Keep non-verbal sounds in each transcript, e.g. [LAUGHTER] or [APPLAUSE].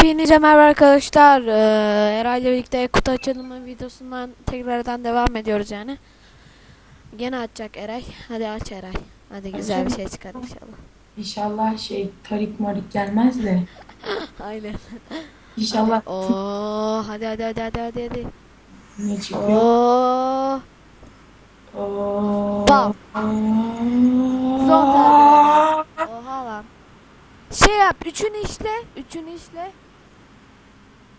Hepinize merhaba arkadaşlar. Ee, Eray'la birlikte kutu açılımı videosundan tekrardan devam ediyoruz yani. Gene açacak Eray. Hadi aç Eray. Hadi güzel bir şey çıkar inşallah. İnşallah şey tarik marik gelmez de. [LAUGHS] Aynen. İnşallah Oo, hadi hadi hadi hadi hadi hadi. ne çıkıyor? Oo. Oo. Bam. Zor. Oha lan. Şey yap, üçünü işle, üçünü işle.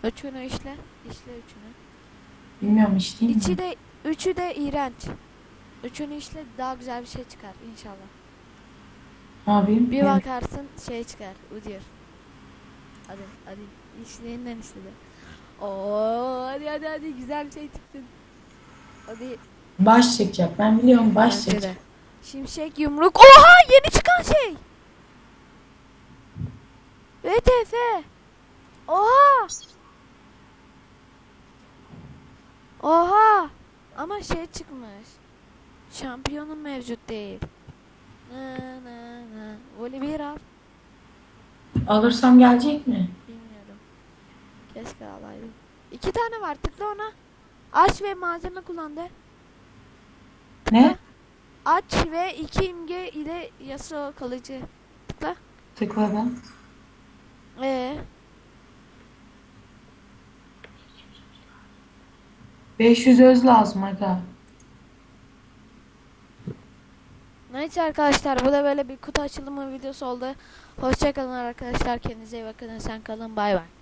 Üçünü işle, işle üçünü. Bilmiyorum işleyeyim İçi mi? de, üçü de iğrenç. Üçünü işle daha güzel bir şey çıkar inşallah. Yapayım? Bir Ben- bakarsın şey çıkar, Udyr. Hadi, hadi. İşleyinden işle de. Oo, hadi hadi hadi güzel bir şey çıksın. Hadi. Baş çekecek. Ben biliyorum baş bence de. çekecek. Şimşek yumruk. Oha yeni çıkan şey. VTF. Oha. Oha. Ama şey çıkmış. Şampiyonun mevcut değil. Na na na. Voli al. Alırsam gelecek mi? Bilmiyorum. Keşke alaydım. İki tane var tıkla ona. Aç ve malzeme kullan de. Ne? Aç ve iki imge ile Yasuo kalıcı. Tıkla. Tıkladım. Ee, 500 öz lazım aga. neyse arkadaşlar bu da böyle bir kutu açılımı videosu oldu. Hoşçakalın arkadaşlar. Kendinize iyi bakın. Sen kalın. Bay bay.